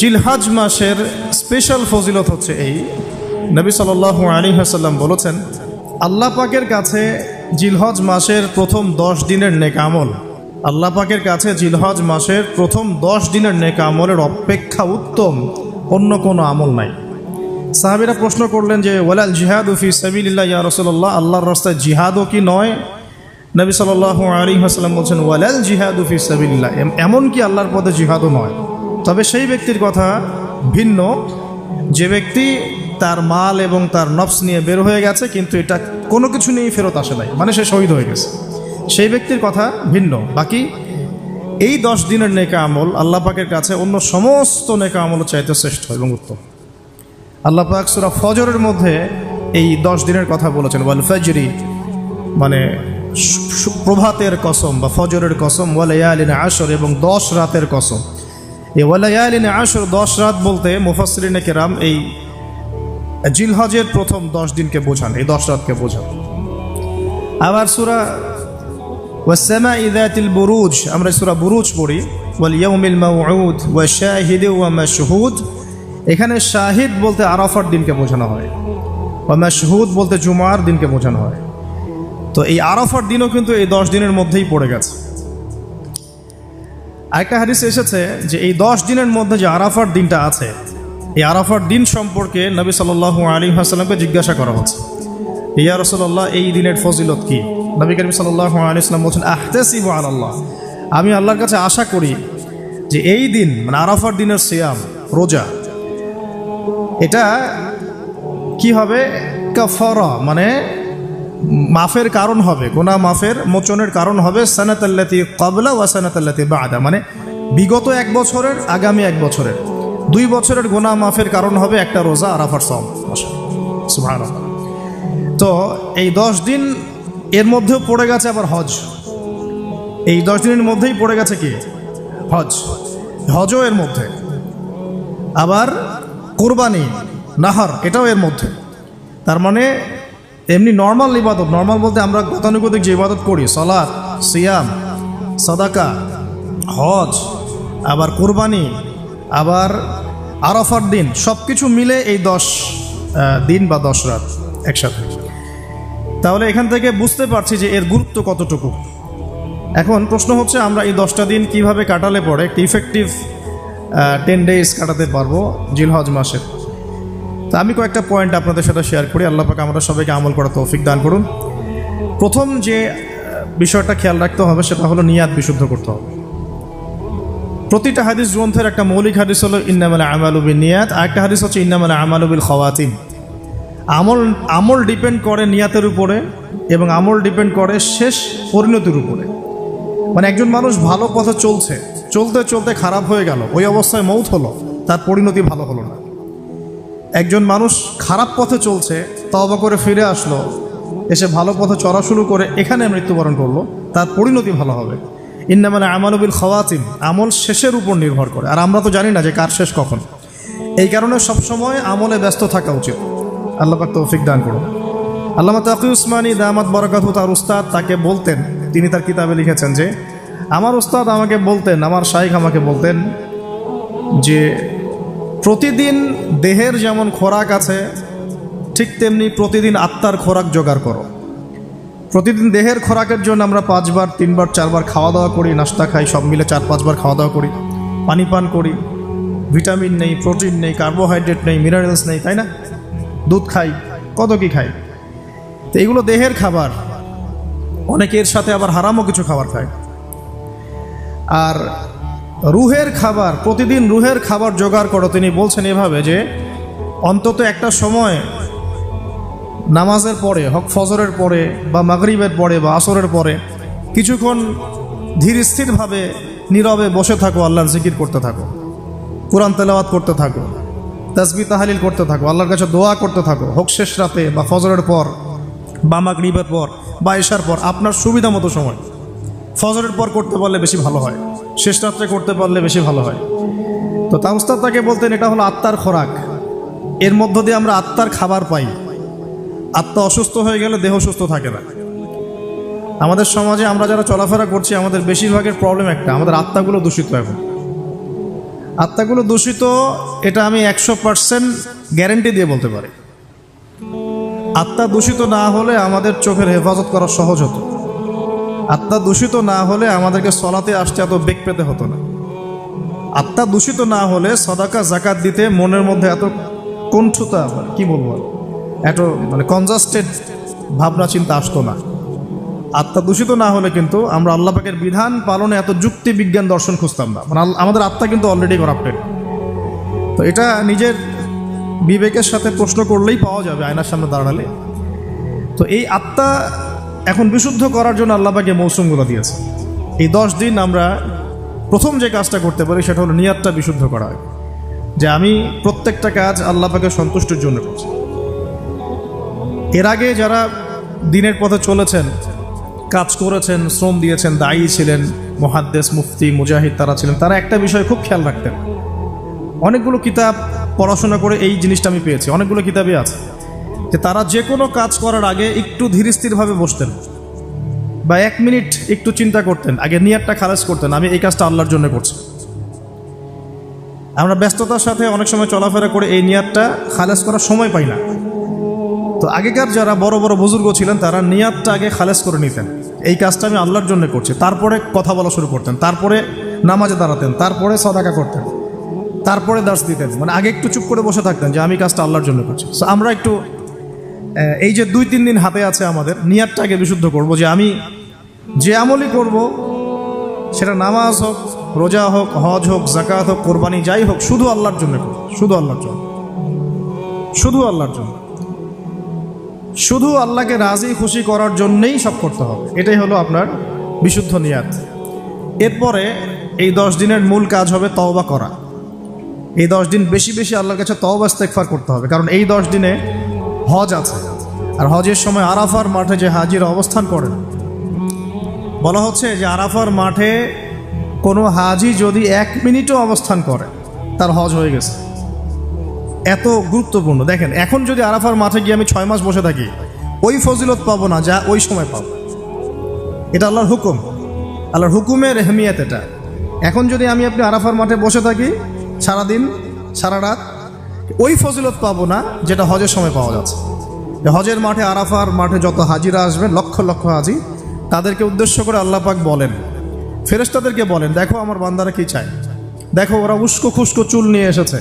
জিলহাজ মাসের স্পেশাল ফজিলত হচ্ছে এই। নবী সাল আলী হাসাল্লাম বলেছেন, আল্লাহ পাকের কাছে জিলহজ মাসের প্রথম দশ দিনের নেক আমল। আল্লাহ পাকের কাছে জিলহজ মাসের প্রথম দশ দিনের নেক আমলের অপেক্ষা উত্তম, অন্য কোনো আমল নাই। সাহাবিরা প্রশ্ন করলেন যে, ওয়ালাল জিহাদ উফি সাবিল্লাহ ইয়া রসল্লাহ আল্লাহর রাস্তায় জিহাদও কি নয়? নবী সাল আলী হাসলাম বলছেন, ওয়ালাল জিহাদ উফি সাবিল্লাহ এমন কি আল্লাহর পদে জিহাদও নয়? তবে সেই ব্যক্তির কথা ভিন্ন। যে ব্যক্তি তার মাল এবং তার নফস নিয়ে বের হয়ে গেছে, কিন্তু এটা কোনো কিছু নিয়েই ফেরত আসে নাই। মানে সে শহীদ হয়ে গেছে। সেই ব্যক্তির কথা ভিন্ন। বাকি এই দশ দিনের নেকা আমল আল্লাহ পাকের কাছে অন্য সমস্ত নেকা আমল চাইতে শ্রেষ্ঠ এবং উত্তম। আল্লাহ পাক সুরা ফজরের মধ্যে এই দশ দিনের কথা বলেছেন, ওয়াল ফজরি মানে প্রভাতের কসম বা ফজরের কসম, ওয়াল ওয়ালায়ালিন আসর এবং দশ রাতের কসম। এই ওয়ালায়ালিন আসর দশ রাত বলতে মুফাসরিনে কেরাম এই জিলহজের প্রথম দশ দিনকে বোঝান, এই দশ রাতকে বোঝান। আবার সুরা ওয়াসামা ইদাতিল বুরুজ, আমরা সুরা বুরুজ পড়ি, ওয়াল ইয়াউমিল মাউউদ ওয়া শাহিদ ওয়া মাশহুদ, এখানে শাহিদ বলতে আরাফার দিনকে বোঝানো হয়, ওয়া মাশহুদ বলতে জুমার দিনকে বোঝানো হয়। তো এই আরাফার দিনও কিন্তু এই দশ দিনের মধ্যেই পড়ে গেছে। আরেকটা হাদিস এসেছে যে এই দশ দিনের মধ্যে যে আরাফার দিনটা আছে, এই আরাফার দিন সম্পর্কে নবী সাল আলী হাসালামকে জিজ্ঞাসা করা হচ্ছে। ইয়া রসল্লাহ এই দিনের ফজিলত কি? নবী করিম সাল্লাহ আলী ইসলাম বলছেন, আহতেসিব আল্লাহ আমি আল্লাহর কাছে আশা করি যে এই দিন মানে আরাফার দিনের সিয়াম, রোজা, এটা কি হবে? কাফারা মানে মাফের কারণ হবে, গোনা মাফের মোচনের কারণ হবে, সানাতাল্লাতি কবলা ওয়া সানাতাল্লাতি বাদা মানে বিগত এক বছরের, আগামী এক বছরের। দুই বছরের গোনা মাফের কারণ হবে একটা রোজা, আরাফার সম তো এই দশ দিন এর মধ্যেও পড়ে গেছে আবার হজ। এই দশ দিনের মধ্যেই পড়ে গেছে কি? হজ। হজও এর মধ্যে। আবার কোরবানি, নাহার, এটাও এর মধ্যে। তার মানে এমনি নর্মাল ইবাদত নর্মাল বলতে আমরা গতানুগতিক যে ইবাদত করি সলাদ সিয়াম, সদাকা, হজ, আবার কোরবানি, আবার আরফার দিন সব কিছু মিলে এই দশ দিন বা দশ রাত একসাথে। তাহলে এখান থেকে বুঝতে পারছি যে এর গুরুত্ব কতটুকু। এখন প্রশ্ন হচ্ছে, আমরা এই দশটা দিন কীভাবে কাটালে পরে একটি ইফেক্টিভ টেন ডেজ কাটাতে পারব জিলহজ মাসের তা আমি কয়েকটা পয়েন্ট আপনাদের সাথে শেয়ার করি। আল্লাহ পাক আমরা সবাইকে আমল করা তৌফিক দান করুন। প্রথম যে বিষয়টা খেয়াল রাখতে হবে, সেটা হলো নিয়াত বিশুদ্ধ করতে হবে। প্রতিটা হাদিস গ্রন্থের একটা মৌলিক হাদিস হলো, ইন্নামাল আমালুবিন নিয়াত আর একটা হাদিস হচ্ছে, ইন্নামাল আমালুবিল খওয়াতিম আমল আমল ডিপেন্ড করে নিয়াতের উপরে, এবং আমল ডিপেন্ড করে শেষ পরিণতির উপরে। মানে একজন মানুষ ভালো পথে চলছে, চলতে চলতে খারাপ হয়ে গেল, ওই অবস্থায় মৌত হলো, তার পরিণতি ভালো হলো না। একজন মানুষ খারাপ পথে চলছে তবা করে ফিরে আসলো, এসে ভালো পথে চড়া শুরু করে এখানে মৃত্যুবরণ করল, তার পরিণতি ভালো হবে। ইন্না মানে আমালবিল খাওয়াতিম আমল শেষের উপর নির্ভর করে। আর আমরা তো জানি না যে কার শেষ কখন। এই কারণে সবসময় আমলে ব্যস্ত থাকা উচিত। আল্লাহ পাক তৌফিক দান করুন। আল্লামা তাকি উসমানী দামাত বরকাত তার উস্তাদ তাকে বলতেন, তিনি তার কিতাবে লিখেছেন যে, আমার উস্তাদ আমাকে বলতেন, আমার শাইখ আমাকে বলতেন যে প্রতিদিন দেহের যেমন খোরাক আছে, ঠিক তেমনি প্রতিদিন আত্মার খোরাক জোগাড় করো। প্রতিদিন দেহের খোরাকের জন্য আমরা পাঁচবার, তিনবার, চারবার খাওয়া দাওয়া করি, নাস্তা খাই, সব মিলে চার, পাঁচবার খাওয়া দাওয়া করি। পানি পান করি, ভিটামিন নেই, প্রোটিন নেই, কার্বোহাইড্রেট নেই, মিনারেলস নেই, তাই না? দুধ খাই, কত কি খাই? তো এগুলো দেহের খাবার। অনেকের সাথে আবার হারামও কিছু খাবার খায়। আর রুহের খাবার, প্রতিদিন রুহের খাবার জোগাড় করো। তিনি বলছেন এভাবে যে, অন্তত একটা সময় নামাজের পরে, হক ফজরের পরে, বা মাগরিবের পরে, বা আসরের পরে, কিছুক্ষণ ধীর স্থিরভাবে, নীরবে বসে থাকো, আল্লাহর জিকির করতে থাকো। কোরআন তেলাওয়াত করতে থাকো, তাসবি তাহালিল করতে থাকো, আল্লাহর কাছে দোয়া করতে থাকো, হোক শেষ রাতে, বা ফজরের পর, বা মাগরিবের পর, বা এসার পর, আপনার সুবিধা মতো সময়। ফজরের পর করতে পারলে বেশি ভালো হয়। শেষ রাত্রে করতে পারলে বেশি ভালো হয়। তো তা উস্তাদ তাকে বলতেন, এটা হলো আত্মার খোরাক। এর মধ্য দিয়ে আমরা আত্মার খাবার পাই। আত্মা অসুস্থ হয়ে গেলে দেহ সুস্থ থাকে না। আমাদের সমাজে আমরা যারা চলাফেরা করছি, আমাদের বেশিরভাগের প্রবলেম একটা, আমাদের আত্মাগুলো দূষিত এখন। আত্মাগুলো দূষিত, এটা আমি একশো পার্সেন্ট গ্যারেন্টি দিয়ে বলতে পারি। আত্মা দূষিত না হলে আমাদের চোখের হেফাজত করা সহজ হতো। আত্মা দূষিত না হলে আমাদেরকে সলাতে আসতে এত বেগ পেতে হতো না। আত্মা দূষিত না হলে সদাকা জাকাত দিতে মনের মধ্যে এত কণ্ঠতা কি বলব? এত মানে কনজাস্টেড ভাবনা, চিন্তা আসতো না। আত্মা দূষিত না হলে কিন্তু আমরা আল্লাহ পাকের বিধান পালনে এত যুক্তি, বিজ্ঞান, দর্শন খুঁজতাম না। মানে আমাদের আত্মা কিন্তু অলরেডি করাপ্টেড তো এটা নিজের বিবেকের সাথে প্রশ্ন করলেই পাওয়া যাবে, আয়নার সামনে দাঁড়ালে। তো এই আত্মা এখন বিশুদ্ধ করার জন্য আল্লাহ পাকে মৌসুমগুলো দিয়েছে। এই দশ দিন আমরা প্রথম যে কাজটা করতে পারি সেটা হলো নিয়াতটা বিশুদ্ধ করা যে আমি প্রত্যেকটা কাজ আল্লাহ পাকে সন্তুষ্টির জন্য করছি। এর আগে যারা দিনের পথে চলেছেন, কাজ করেছেন, শ্রম দিয়েছেন, দায়ী ছিলেন, মহাদ্দেস, মুফতি, মুজাহিদ তারা ছিলেন, তারা একটা বিষয় খুব খেয়াল রাখতেন। অনেকগুলো কিতাব পড়াশোনা করে এই জিনিসটা আমি পেয়েছি, অনেকগুলো কিতাবই আছে। যে তারা যে কোনো কাজ করার আগে একটু ধীরস্থিরভাবে বসতেন বা এক মিনিট একটু চিন্তা করতেন, আগে নিয়ারটা খালাস করতেন, আমি এই কাজটা আল্লাহর জন্য করছি। আমরা ব্যস্ততার সাথে অনেক সময় চলাফেরা করে এই নিয়াতটা খালাস করার সময় পাই না। তো আগেকার যারা বড় বড় বুজুর্গ ছিলেন, তারা নিয়াতটা আগে খালেজ করে নিতেন। এই কাজটা আমি আল্লাহর জন্য করছি। তারপরে কথা বলা শুরু করতেন, তারপরে নামাজে দাঁড়াতেন, তারপরে সদাকা করতেন, তারপরে দাস দিতেন। মানে আগে একটু চুপ করে বসে থাকতেন যে আমি কাজটা আল্লাহর জন্য করছি। আমরা একটু এই যে দুই, তিন দিন হাতে আছে আমাদের নিয়াতটা আগে বিশুদ্ধ করব যে আমি যে আমলই করব, সেটা নামাজ হোক, রোজা হোক, হজ হোক জাকাত হোক, কোরবানি, যাই হোক, শুধু আল্লাহর জন্য করব, শুধু আল্লাহর জন্য। শুধু আল্লাহর জন্য। শুধু আল্লাহকে রাজি, খুশি করার জন্যেই সব করতে হবে। এটাই হলো আপনার বিশুদ্ধ নিয়াত। এরপরে এই দশ দিনের মূল কাজ হবে তওবা করা। এই দশ দিন বেশি বেশি আল্লাহর কাছে তওবা ইস্তেগফার করতে হবে। কারণ এই দশ দিনে হজ আছে। আর হজের সময় আরাফার মাঠে যে হাজির অবস্থান করেন, বলা হচ্ছে যে আরাফার মাঠে কোনো হাজি যদি এক মিনিটও অবস্থান করে, তার হজ হয়ে গেছে। এত গুরুত্বপূর্ণ। দেখেন, এখন যদি আরাফার মাঠে গিয়ে আমি ছয় মাস বসে থাকি, ওই ফজিলত পাবো না যা ওই সময় পাবো। এটা আল্লাহর হুকুম। আল্লাহর হুকুমের এহমিয়াত এটা। এখন যদি আমি আপনি আরাফার মাঠে বসে থাকি, সারাদিন, সারা রাত ওই ফজিলত পাবো না যেটা হজের সময় পাওয়া যাচ্ছে। হজের মাঠে আরাফার মাঠে যত হাজিরা আসবেন লক্ষ লক্ষ হাজি, তাদেরকে উদ্দেশ্য করে আল্লাহ পাক বলেন। ফেরেশতাদেরকে বলেন, দেখো আমার বান্দারা কি চায়। দেখো ওরা উস্কো খুস্কো চুল নিয়ে এসেছে,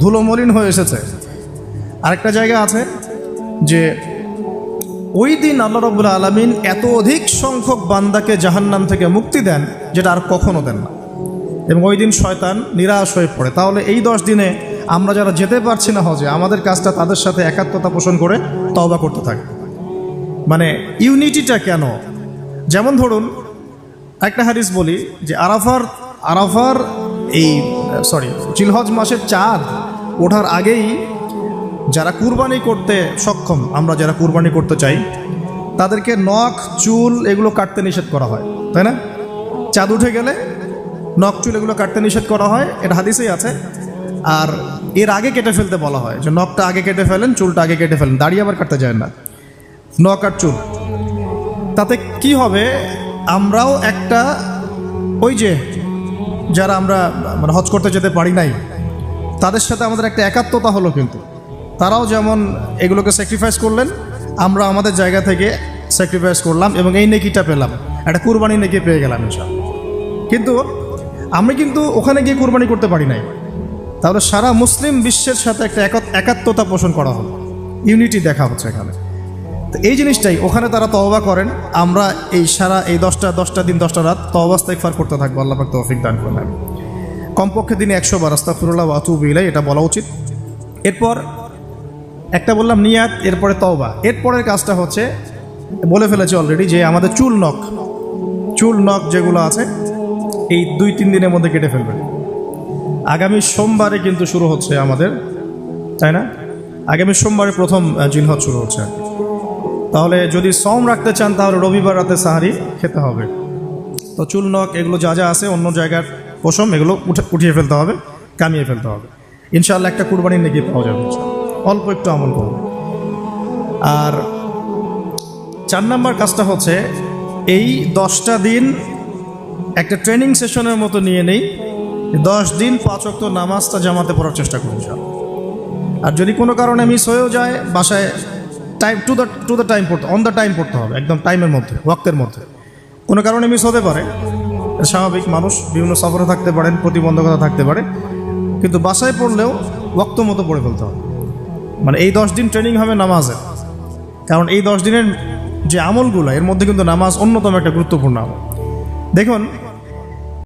ধুলো মলিন হয়ে এসেছে। আরেকটা জায়গা আছে যে ওই দিন আল্লাহ রবুল্লা আলমিন এত অধিক সংখ্যক বান্দাকে জাহান্নাম থেকে মুক্তি দেন, যেটা আর কখনো দেন না। এবং ওই দিন শয়তান নিরাশ হয়ে পড়ে। তাহলে এই দশ দিনে আমরা যারা যেতে পারছি না হজে, আমাদের কাজটা তাদের সাথে একাত্মতা পোষণ করে তওবা করতে থাকে। মানে ইউনিটিটা কেন? যেমন ধরুন, একটা হাদিস বলি যে আরাফার আরাফার এই সরি চিলহজ মাসের চাঁদ ওঠার আগেই যারা কুরবানি করতে সক্ষম, আমরা যারা কুরবানি করতে চাই, তাদেরকে নখ, চুল এগুলো কাটতে নিষেধ করা হয়, তাই না? চাঁদ উঠে গেলে নখ, চুল এগুলো কাটতে নিষেধ করা হয়, এটা হাদিসেই আছে। আর এর আগে কেটে ফেলতে বলা হয় যে নখটা আগে কেটে ফেলেন, চুলটা আগে কেটে ফেলেন, দাড়ি আবার কাটতে যায় না। নখ আর চুল। তাতে কি হবে? আমরাও একটা ওই যে যারা আমরা মানে হজ করতে যেতে পারি নাই, তাদের সাথে আমাদের একটা একাত্মতা হলো কিন্তু। তারাও যেমন এগুলোকে স্যাক্রিফাইস করলেন, আমরা আমাদের জায়গা থেকে স্যাক্রিফাইস করলাম এবং এই নেকিটা পেলাম। একটা কুরবানি নেকি পেয়ে গেলাম কিন্তু আমি কিন্তু ওখানে গিয়ে কুরবানি করতে পারি নাই। তাহলে সারা মুসলিম বিশ্বের সাথে একটা একাত- একাত্মতা পোষণ করা হলো। ইউনিটি দেখা হচ্ছে এখানে। তো এই জিনিসটাই, ওখানে তারা তওবা করেন, আমরা এই সারা এই দশটা দশটা দিন, দশটা রাত তওবা ইস্তেগফার করতে থাকব, আল্লাহ তৌফিক দান করবেন কমপক্ষে দিনে একশো বার, আস্তাগফিরুল্লাহ ওয়া আতুবু ইলাই এটা বলা উচিত। এরপর একটা বললাম নিয়াত, এরপরে তওবা। এরপরের কাজটা হচ্ছে, বলে ফেলেছি অলরেডি যে আমাদের চুল নখ চুল নখ যেগুলো আছে, এই দুই, তিন দিনের মধ্যে কেটে ফেলবেন। আগামী সোমবারে কিন্তু শুরু হচ্ছে আমাদের, তাই না? আগামী সোমবারে প্রথম জিলহজ শুরু হচ্ছে তাহলে যদি সম রাখতে চান, তাহলে রবিবার রাতে সাহারি খেতে হবে। তো চুল নখ, এগুলো যা যা আছে, অন্য জায়গার পশম, এগুলো উঠে উঠিয়ে ফেলতে হবে, কামিয়ে ফেলতে হবে। ইনশাআল্লাহ একটা কুরবানি নাকি পাওয়া যাবে। অল্প একটু আমল করবে। আর চার নাম্বার কাজটা হচ্ছে, এই দশটা দিন একটা ট্রেনিং সেশনের মতো নিয়ে নেই দশ দিন পাঁচ অক্ত নামাজটা জামাতে পড়ার চেষ্টা করুন। আর যদি কোনো কারণে মিস হয়েও যায়, বাসায় time to the to the time পড়তে অন দ্য টাইম পড়তে হবে, একদম টাইমের মধ্যে, ওয়াক্তের মধ্যে। কোনো কারণে মিস হতে পারে স্বাভাবিক মানুষ, বিভিন্ন সফরে থাকতে পারেন, প্রতিবন্ধকতা থাকতে পারে, কিন্তু বাসায় পড়লেও ওয়াক্ত মতো পড়ে ফেলতে হবে। মানে এই দশ দিন ট্রেনিং হবে নামাজের, কারণ এই দশ দিনের যে আমলগুলো, এর মধ্যে কিন্তু নামাজ অন্যতম একটা গুরুত্বপূর্ণ আমল। দেখুন